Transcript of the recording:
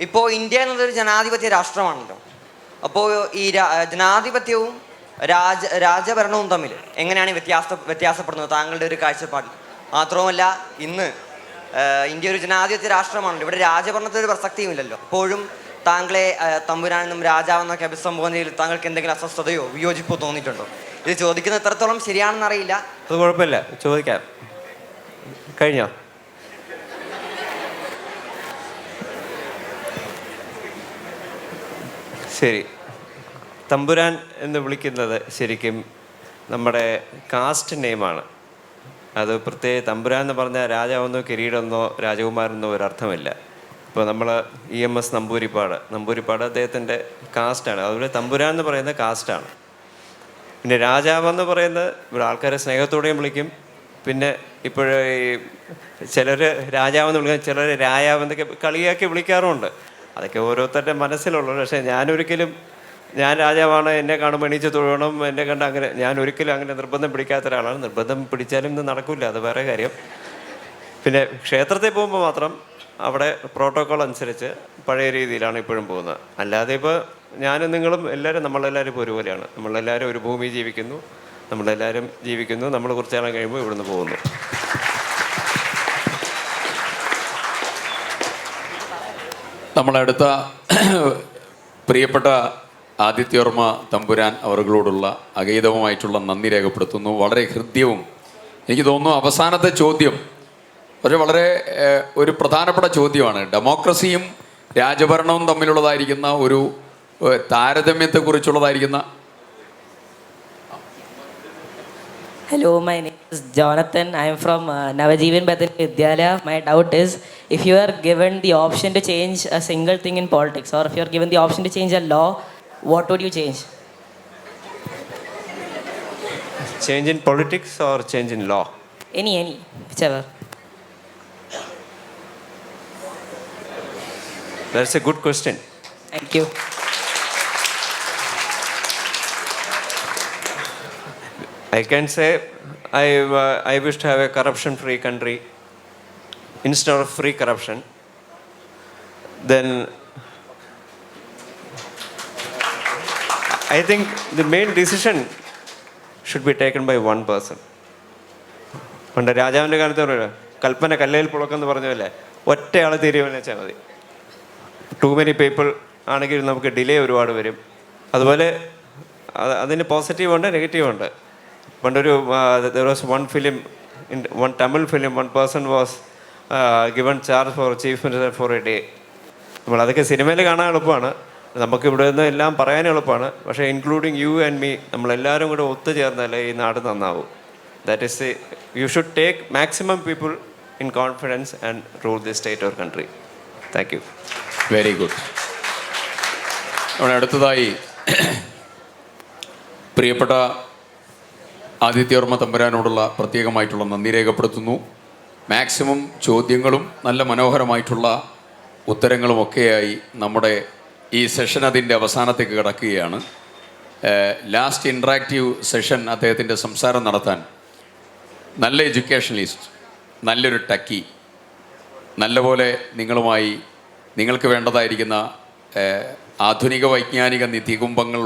ഇപ്പോൾ ഇന്ത്യ എന്നുള്ളൊരു ജനാധിപത്യ രാഷ്ട്രമാണല്ലോ. അപ്പോൾ ഈ ജനാധിപത്യവും രാജ രാജഭരണവും തമ്മിൽ എങ്ങനെയാണ് വ്യത്യാസ വ്യത്യാസപ്പെടുന്നത്? താങ്കളുടെ ഒരു കാഴ്ചപ്പാടിൽ. മാത്രവുമല്ല ഇന്ന് ഇന്ത്യ ഒരു ജനാധിപത്യ രാഷ്ട്രമാണല്ലോ. ഇവിടെ രാജഭരണത്തിൽ ഒരു പ്രസക്തിയുമില്ലല്ലോ എപ്പോഴും താങ്കളെ തമ്പുരാനെന്നും രാജാവെന്നൊക്കെ അഭിസംബോധന ചെയ്ത് താങ്കൾക്ക് എന്തെങ്കിലും അസ്വസ്ഥതയോ വിയോജിപ്പോ തോന്നിയിട്ടുണ്ടോ? ഇത് ചോദിക്കുന്നത് എത്രത്തോളം ശരിയാണെന്നറിയില്ല. അത് കുഴപ്പമില്ല. ചോദിക്കാം. കഴിഞ്ഞോ? ശരി. തമ്പുരാൻ എന്ന് വിളിക്കുന്നത് ശരിക്കും നമ്മുടെ കാസ്റ്റ് നെയിമാണ്. അത് പ്രത്യേക തമ്പുരാൻ എന്ന് പറഞ്ഞാൽ രാജാവെന്നോ കിരീടമെന്നോ രാജകുമാരെന്നോ ഒരർത്ഥമില്ല. ഇപ്പോൾ നമ്മൾ E M S Namboodiripad. Namboodiripad അദ്ദേഹത്തിന്റെ കാസ്റ്റാണ്. അതുപോലെ തമ്പുരാൻ എന്ന് പറയുന്ന കാസ്റ്റാണ്. പിന്നെ രാജാവെന്ന് പറയുന്നത് ഇവിടെ ആൾക്കാരെ സ്നേഹത്തോടെയും വിളിക്കും. പിന്നെ ഇപ്പോഴേ ചിലർ രാജാവെന്ന് വിളിക്കും ചിലർ രായാവെന്നൊക്കെ കളിയാക്കി വിളിക്കാറുമുണ്ട്. അതൊക്കെ ഓരോരുത്തരുടെ മനസ്സിലുള്ളത് പക്ഷേ ഞാനൊരിക്കലും ഞാൻ രാജാവാണ് എന്നെ കാണുമ്പോൾ എണീച്ച് തൊഴണം എന്നെ കണ്ട് അങ്ങനെ ഞാൻ ഒരിക്കലും അങ്ങനെ നിർബന്ധം പിടിക്കാത്ത ഒരാളാണ്. നിർബന്ധം പിടിച്ചാലും ഇന്ന് നടക്കില്ല അത് വേറെ കാര്യം. പിന്നെ ക്ഷേത്രത്തിൽ പോകുമ്പോൾ മാത്രം അവിടെ പ്രോട്ടോക്കോൾ അനുസരിച്ച് പഴയ രീതിയിലാണ് ഇപ്പോഴും പോകുന്നത്. അല്ലാതെ ഇപ്പോൾ ഞാനും നിങ്ങളും എല്ലാവരും നമ്മളെല്ലാവരും ഇപ്പോൾ ഒരുപോലെയാണ്. നമ്മളെല്ലാവരും ഒരു ഭൂമി ജീവിക്കുന്നു നമ്മളെല്ലാവരും ജീവിക്കുന്നു നമ്മൾ കുറച്ച് നാളം കഴിയുമ്പോൾ ഇവിടുന്ന് പോകുന്നു. നമ്മളടുത്ത പ്രിയപ്പെട്ട ആദിത്യവർമ്മ തമ്പുരാൻ അവറുകളോടുള്ള അഗൈതവുമായിട്ടുള്ള നന്ദി രേഖപ്പെടുത്തുന്നു. വളരെ ഹൃദ്യവും എനിക്ക് തോന്നുന്നു അവസാനത്തെ ചോദ്യം ഒരു വളരെ ഒരു പ്രധാനപ്പെട്ട ചോദ്യമാണ്. ഡെമോക്രസിയും രാജഭരണവും തമ്മിലുള്ളതായിരിക്കുന്ന ഒരു താരതമ്യത്തെക്കുറിച്ചുള്ളതായിരിക്കുന്ന Hello, my name is Jonathan. I am from uh, Navajeevan Bethany Vidyalaya. My doubt is if you are given the option to change a single thing in politics or if you are given the option to change a law, what would you change? Change in politics or change in law? Any, any, whichever. That's a good question. Thank you. I can say I, uh, I wish to have a corruption free country instead of free corruption. Then I think the main decision should be taken by one person. പണ്ട് രാജാവിൻ്റെ കാലത്ത് പറയുക കൽപ്പന കല്ലയിൽ പുളക്കെന്ന് പറഞ്ഞ പോലെ ഒറ്റയാൾ തീരുമാനിച്ചാൽ മതി to many people ആണെങ്കിൽ നമുക്ക് ഡിലേ ഒരുപാട് വരും അതുപോലെ അത് അതിന് പോസിറ്റീവ് ഉണ്ട് നെഗറ്റീവ് ഉണ്ട് പണ്ടൊരു there was one film in one Tamil film one person was given charge for chief minister for a day നമ്മൾ അതൊക്കെ സിനിമയിൽ കാണാൻ എളുപ്പമാണ്. നമുക്ക് ഇവിടെ നിന്ന് എല്ലാം പറയാൻ എളുപ്പമാണ്. പക്ഷേ ഇൻക്ലൂഡിങ് യു ആൻഡ് മീ നമ്മളെല്ലാവരും കൂടെ ഒത്തുചേർന്നാലേ ഈ നാട് നന്നാവും. That is you should take maximum people in confidence and rule the state or country thank you very good നമ്മുടെ അടുത്തതായി പ്രിയപ്പെട്ട ആദിത്യവർമ്മ തമ്പുരാനോടുള്ള പ്രത്യേകമായിട്ടുള്ള നന്ദി രേഖപ്പെടുത്തുന്നു. മാക്സിമം ചോദ്യങ്ങളും നല്ല മനോഹരമായിട്ടുള്ള ഉത്തരങ്ങളും ഉത്തരങ്ങളുമൊക്കെയായി നമ്മുടെ ഈ സെഷൻ അതിന്റെ അവസാനത്തേക്ക് കിടക്കുകയാണ്. ലാസ്റ്റ് ഇൻട്രാക്റ്റീവ് സെഷൻ അദ്ദേഹത്തിന്റെ സംസാരം നടത്താൻ നല്ല എഡ്യൂക്കേഷണലിസ്റ്റ് നല്ലൊരു ടക്കി നല്ലപോലെ നിങ്ങളുമായി നിങ്ങൾക്ക് വേണ്ടതായിരിക്കുന്ന ആധുനിക വൈജ്ഞാനിക നിധികുംഭങ്ങൾ